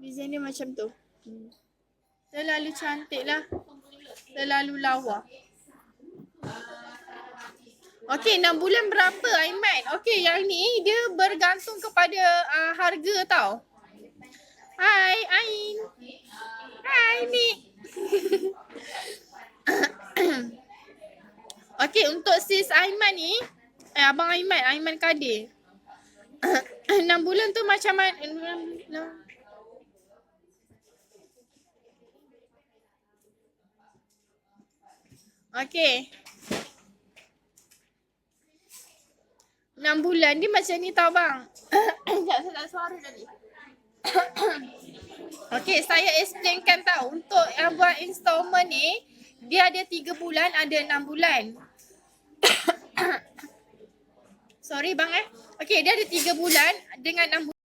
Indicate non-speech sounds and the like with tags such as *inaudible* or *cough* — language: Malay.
Design dia macam tu. Terlalu cantik lah. Terlalu lawa. Okey, 6 bulan berapa Aiman? Okey, yang ni dia bergantung kepada uh, harga tau. Hai, Ain. Hai, Nik. *coughs* Okey, untuk sis Aiman ni, eh, abang Aiman, Aiman Kadir. *coughs* 6 bulan tu macam mana? Okey. 6 bulan dia macam ni tau bang. *coughs* Sekejap saya tak suara tadi. *coughs* Okey, saya explainkan tau. Untuk yang buat installment ni, dia ada 3 bulan, ada 6 bulan. Sorry bang eh. Okey, dia ada 3 bulan dengan 6 bulan.